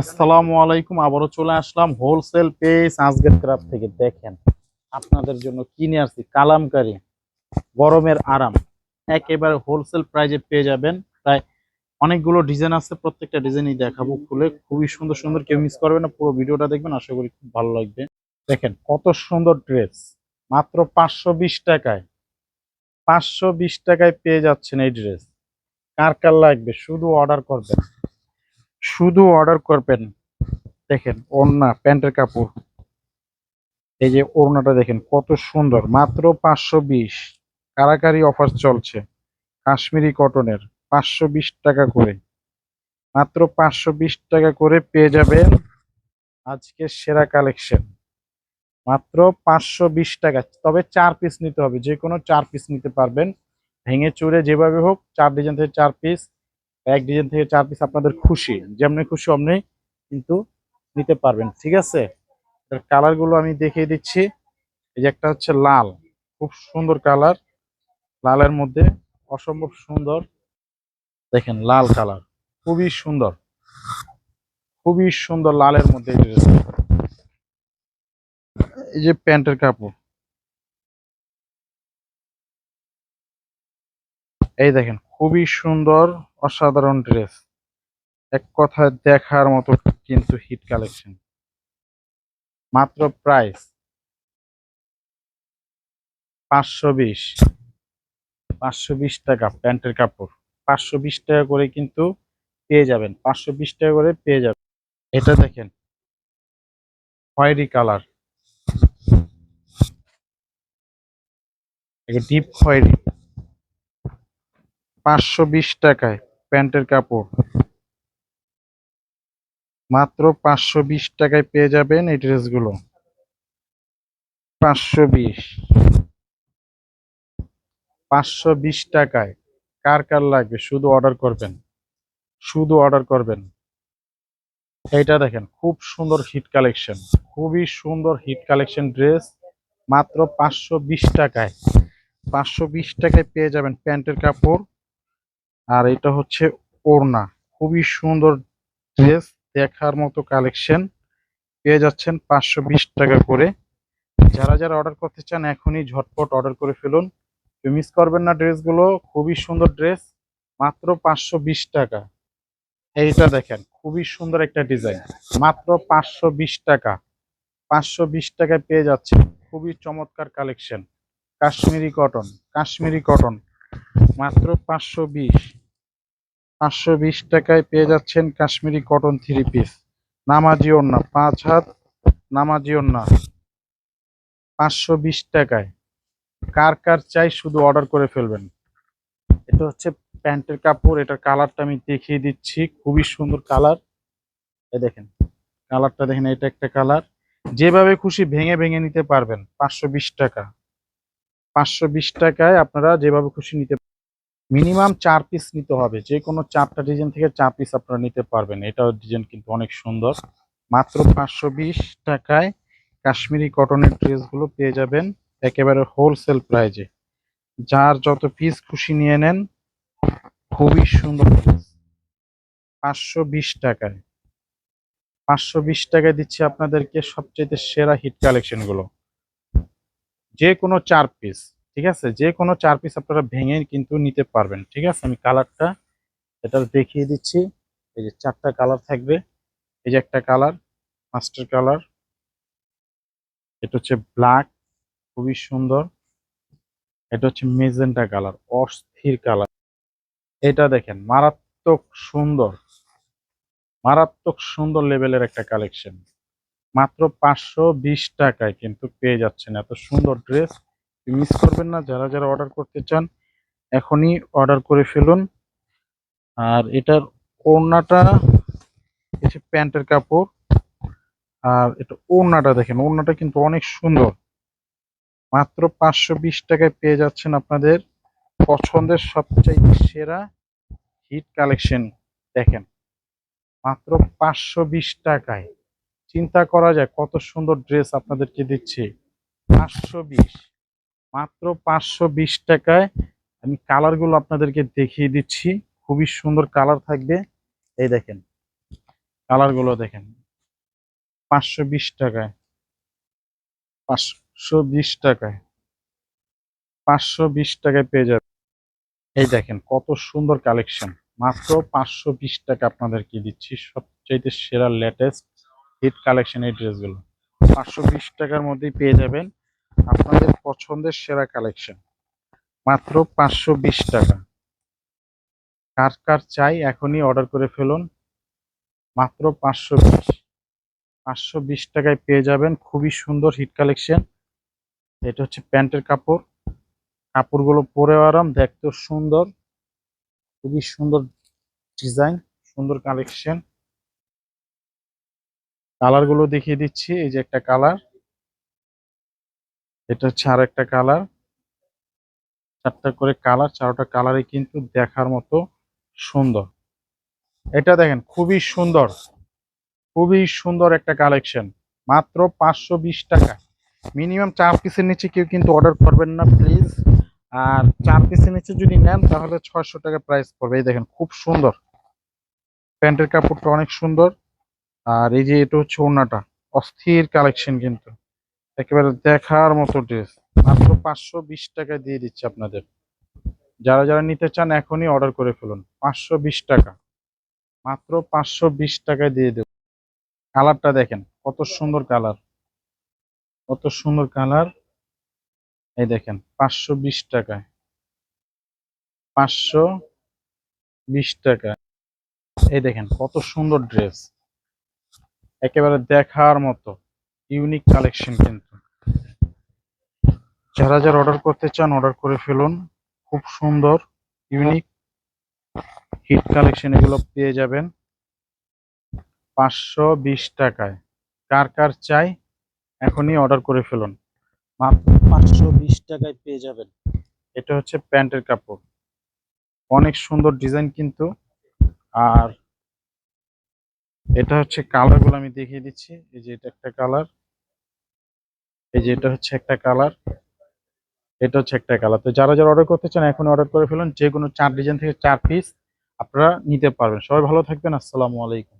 আসসালামু আলাইকুম, আবারও চলে আসলাম হোলসেল পেজ আজকের ক্রাফট থেকে। দেখেন, আপনাদের জন্য কিনে আসছি? কালামকারি, গরমের আরাম। একেবারে হোলসেল প্রাইজে পেয়ে যাবেন। প্রায় অনেকগুলো ডিজাইন আছে, প্রত্যেকটা ডিজাইনই দেখাবো খুলে। খুবই সুন্দর সুন্দর, কেউ মিস করবে না, পুরো ভিডিওটা দেখবেন, আশা করি খুব ভালো লাগবে। দেখেন, কত সুন্দর ড্রেস মাত্র পাঁচশো বিশ টাকায়। পাঁচশো বিশ টাকায় পেয়ে যাচ্ছেন এই ড্রেস কার কার লাগবে? শুধু অর্ডার করবেন। শুধু অর্ডার করবেন। দেখেন, ওড়না, প্যান্টের কাপড়। এই যে ওড়নাটা দেখেন, কত সুন্দর। মাত্র পাঁচশো বিশ। কারাকারি অফার চলছে। কাশ্মীরি কটনের পাঁচশো বিশ টাকা করে। মাত্র পাঁচশো বিশ টাকা করে পেয়ে যাবেন আজকে সেরা কালেকশন মাত্র পাঁচশো বিশ টাকা। তবে চার পিস নিতে হবে। যে কোনো চার পিস নিতে পারবেন। ভেঙে চুরে যেভাবে হোক, চার ডিজাইন থেকে চার পিস এক ডিজাইন থেকে চার পিস আপনাদের খুশি, যেমনি খুশি অমনি কিন্তু নিতে পারবেন, ঠিক আছে? এর কালারগুলো আমি দেখিয়ে দিচ্ছি। এই যে একটা হচ্ছে লাল, খুব সুন্দর কালার লালের মধ্যে অসম্ভব সুন্দর, দেখেন লাল কালার খুবই সুন্দর খুবই সুন্দর লালের মধ্যে এই যে প্যান্টের কাপড়, এই দেখেন খুবই সুন্দর, অসাধারণ ড্রেস এক কথায় দেখার মতো কিন্তু হিট কালেকশন মাত্র প্রাইস পাঁচশো বিশ। পাঁচশো বিশ টাকা প্যান্টের কাপড়। পাঁচশো বিশ টাকা করে কিন্তু পেয়ে যাবেন। পাঁচশো বিশ টাকা করে পেয়ে যাবেন। এটা দেখেন। খয়েরি কালার। ডিপ খয়েরি। পাঁচশো বিশ টাকায় প্যান্টের কাপড়। মাত্র পাঁচশো বিশ টাকায় পেয়ে যাবেন এই ড্রেসগুলো। পাঁচশো বিশ। পাঁচশো বিশ টাকায় কার কার লাগবে? শুধু অর্ডার করবেন। শুধু অর্ডার করবেন। এইটা দেখেন, খুব সুন্দর হিট কালেকশন। খুবই সুন্দর হিট কালেকশন ড্রেস। মাত্র পাঁচশো বিশ টাকায়। পাঁচশো বিশ টাকায় পেয়ে যাবেন প্যান্টের কাপড়। আর এটা হচ্ছে ওড়না। খুবই সুন্দর ড্রেস, দেখার মতো কালেকশন। পেয়ে যাচ্ছেন পাঁচশো বিশ টাকা করে। যারা যারা অর্ডার করতে চান, এখনই ঝটপট অর্ডার করে ফেলুন। মিস করবেন না ড্রেসগুলো, খুবই সুন্দর ড্রেস, মাত্র পাঁচশো বিশ টাকা। এইটা দেখেন, খুবই সুন্দর একটা ডিজাইন, মাত্র পাঁচশো বিশ টাকা। পাঁচশো বিশ টাকায় পেয়ে যাচ্ছে খুবই চমৎকার collection. Kashmiri cotton Kashmiri cotton, মাত্র পাঁচশো বিশ। পাঁচশো বিশ টাকায় পেয়ে যাচ্ছেন কাশ্মীরি কটন থ্রি পিস। নামাজি ওড়না, পাঁচ হাত নামাজি ওড়না। পাঁচশো বিশ টাকায়। কার কার চাই শুধু অর্ডার করে ফেলবেন। এটা হচ্ছে প্যান্টের কাপড়, এটার কালারটা আমি দেখিয়ে দিচ্ছি। খুবই সুন্দর কালার। এই দেখেন, কালারটা দেখেন, এটা একটা কালার। যেভাবে খুশি ভেঙে ভেঙে নিতে পারবেন, পাঁচশো বিশ টাকা। পাঁচশো বিশ টাকায় আপনারা যেভাবে খুশি নিতে মিনিমাম চার পিস নিতে হবে। যে কোনো চারটা ডিজাইন থেকে চার পিস আপনারা নিতে পারবেন। এটাও ডিজাইন কিন্তু অনেক সুন্দর। মাত্র পাঁচশো বিশ টাকায় কাশ্মীরি কটনের ড্রেসগুলো পেয়ে যাবেন একেবারে হোলসেল প্রাইজে যার যত পিস খুশি নিয়ে নেন, খুবই সুন্দর পাঁচশো বিশ টাকায়। পাঁচশো বিশ টাকায় দিচ্ছি আপনাদেরকে সবচেয়ে সেরা হিট কালেকশনগুলো যে কোনো চার পিস ঠিক আছে? যে কোনো চার পিস আপনারা ভেঙে কিন্তু নিতে পারবেন, ঠিক আছে? আমি কালারটা এটা দেখিয়ে দিচ্ছি। এই যে চারটা কালার থাকবে। এই যে একটা কালার মাস্টার কালার এটা হচ্ছে ব্ল্যাক খুবই সুন্দর। এটা হচ্ছে মেজেন্টা কালার অস্থির কালার এটা দেখেন, মারাত্মক সুন্দর। মারাত্মক সুন্দর লেভেলের একটা কালেকশন মাত্র পাঁচশো বিশ টাকায় কিন্তু পেয়ে যাচ্ছেন। এত সুন্দর ড্রেস মিস করবেন না। যারা যারা অর্ডার করতে চান, এখনই অর্ডার করে ফেলুন। আর এটার ওড়নাটা হচ্ছে প্যান্টের কাপড়, আর এটা ওড়নাটা দেখেন, ওড়নাটা কিন্তু অনেক সুন্দর। মাত্র পাঁচশো বিশ টাকায় পেয়ে যাচ্ছেন আপনাদের পছন্দের সবচাইতে সেরা হিট কালেকশন দেখেন। মাত্র পাঁচশো বিশ টাকায়। চিন্তা করা যায় কত সুন্দর ড্রেস আপনাদেরকে দিচ্ছি। পাঁচশো বিশ। মাত্র পাঁচশো বিশ টাকায় আমি কালারগুলো আপনাদেরকে দেখিয়ে দিচ্ছি। খুবই সুন্দর কালার থাকবে। এই দেখেন কালারগুলো দেখেন, পাঁচশো বিশ টাকায়, পাঁচশো বিশ টাকায়, পাঁচশো বিশ টাকায় পেয়ে যাবে এই দেখেন, কত সুন্দর কালেকশন। মাত্র পাঁচশো বিশ টাকা আপনাদেরকে দিচ্ছি, সবচাইতে সেরা লেটেস্ট হিট কালেকশন এই ড্রেসগুলো পাঁচশো বিশ টাকার মধ্যেই পেয়ে যাবেন। আপনাদের পছন্দের সেরা কালেকশন মাত্র পাঁচশো বিশ টাকা। কার কার চাই এখনই অর্ডার করে ফেলুন। মাত্র পাঁচশো বিশ। পাঁচশো বিশ টাকায় পেয়ে যাবেন খুবই সুন্দর হিট কালেকশন এটা হচ্ছে প্যান্টের কাপড়। কাপড়গুলো পরেও আরাম, দেখতেও সুন্দর। খুবই সুন্দর ডিজাইন সুন্দর কালেকশন কালারগুলো দেখিয়ে দিচ্ছি। এই যে একটা কালার এটা হচ্ছে আর একটা কালার চারটা করে কালার চারটা কালারই কিন্তু দেখার মতো সুন্দর। এটা দেখেন, খুবই সুন্দর। খুবই সুন্দর একটা কালেকশন মাত্র পাঁচশো বিশ টাকা। মিনিমাম চার পিসের নিচে কেউ কিন্তু অর্ডার করবেন না প্লিজ আর চার পিসের নিচে যদি নেন, তাহলে ছয়শো টাকা প্রাইস পড়বে। এই দেখেন, খুব সুন্দর। প্যান্টের কাপড়টা অনেক সুন্দর। আর এই যে এটা হচ্ছে ওড়নাটা। অস্থির কালেকশন কিন্তু। একেবারে দেখার মতো ড্রেস মাত্র পাঁচশো বিশ টাকায় দিয়ে দিচ্ছে আপনাদের। যারা যারা নিতে চান, এখনই অর্ডার করে ফেলুন। পাঁচশো বিশ টাকা। মাত্র পাঁচশো বিশ টাকায় দিয়ে দেব। কালারটা দেখেন, কত সুন্দর কালার। কত সুন্দর কালার। এই দেখেন, পাঁচশো বিশ টাকায়। পাঁচশো বিশ টাকা এই দেখেন, কত সুন্দর ড্রেস একেবারে দেখার মতো। ইউনিক কালেকশন কিন্তু। যারা যারা অর্ডার করতে চান অর্ডার করে ফেলুন। খুব সুন্দর ইউনিক হিট কালেকশন এগুলো পেয়ে যাবেন। পাঁচশো বিশ টাকায়। কার কার চাই, এখনই অর্ডার করে ফেলুন। পাঁচশো বিশ টাকায় পেয়ে যাবেন। এটা হচ্ছে প্যান্টের কাপড়। অনেক সুন্দর ডিজাইন কিন্তু। আর এটা হচ্ছে কালারগুলো আমি দেখিয়ে দিচ্ছি। এই যে এটা একটা কালার। এই যে এটা হচ্ছে একটা কালার, এটা হচ্ছে একটা কালার। তো যারা যারা অর্ডার করতে চান এখন অর্ডার করে ফেলুন। যে কোনো চার ডিজাইন থেকে চার পিস আপনারা নিতে পারবেন। সবাই ভালো থাকবেন। আসসালামু আলাইকুম।